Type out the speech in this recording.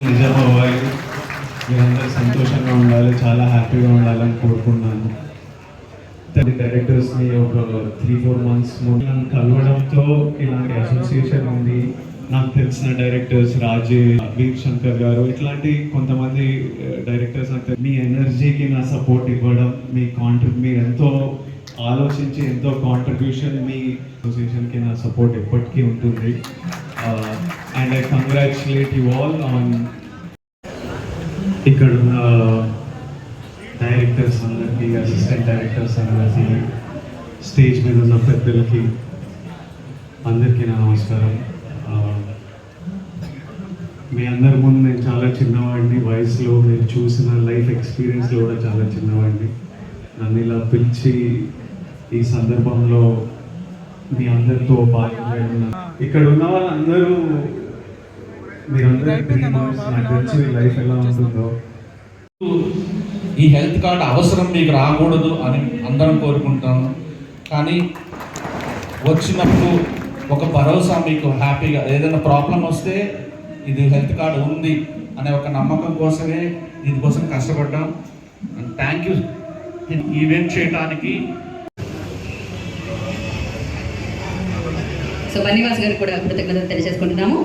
నిజం అవ్వాలి మీరందరూ సంతోషంగా ఉండాలి చాలా హ్యాపీగా ఉండాలని కోరుకున్నాను డైరెక్టర్స్ని ఒక త్రీ ఫోర్ మంత్స్ ముందు నన్ను కలవడంతో ఇలాంటి అసోసియేషన్ ఉంది. నాకు తెలిసిన డైరెక్టర్స్ రాజే వీర్ శంకర్ గారు ఇట్లాంటి కొంతమంది డైరెక్టర్స్ నాకు మీ ఎనర్జీకి నా సపోర్ట్ ఇవ్వడం మీ కాంట్రి మీరు ఎంతో ఆలోచించి ఎంతో కాంట్రిబ్యూషన్ మీ అసోసియేషన్కి నా సపోర్ట్ ఎప్పటికీ ఉంటుంది. And I congratulate you all on ఇక్కడ ఉన్న డైరెక్టర్స్ అందరికీ అసిస్టెంట్ డైరెక్టర్స్ అందరికీ స్టేజ్ మీద ఉన్న పెద్దలకి అందరికీ నా నమస్కారం. మీ అందరి ముందు నేను చాలా చిన్నవాడిని వయసులో మీరు చూసిన లైఫ్ ఎక్స్పీరియన్స్లో కూడా చాలా చిన్నవాడిని. నన్ను ఇలా పిలిచి ఈ సందర్భంలో మీ అందరితో బాగా ఇక్కడ ఉన్న వాళ్ళందరూ మీరందరూ డ్రీమర్స్ నాకు తెలిసి మీ లైఫ్ ఎలా ఉంటుందో. ఈ హెల్త్ కార్డ్ అవసరం మీకు రాకూడదు అని అందరం కోరుకుంటాను కానీ వచ్చినప్పుడు ఒక భరోసా మీకు హ్యాపీగా ఏదైనా ప్రాబ్లం వస్తే ఇది హెల్త్ కార్డ్ ఉంది అనే ఒక నమ్మకం కోసమే దీనికోసం కష్టపడ్డాం. థ్యాంక్ యూ ఈవెంట్ చేయడానికి సో బన్నివాస్ గారికి కూడా కృతజ్ఞతలు తెలియజేసుకుంటున్నాము.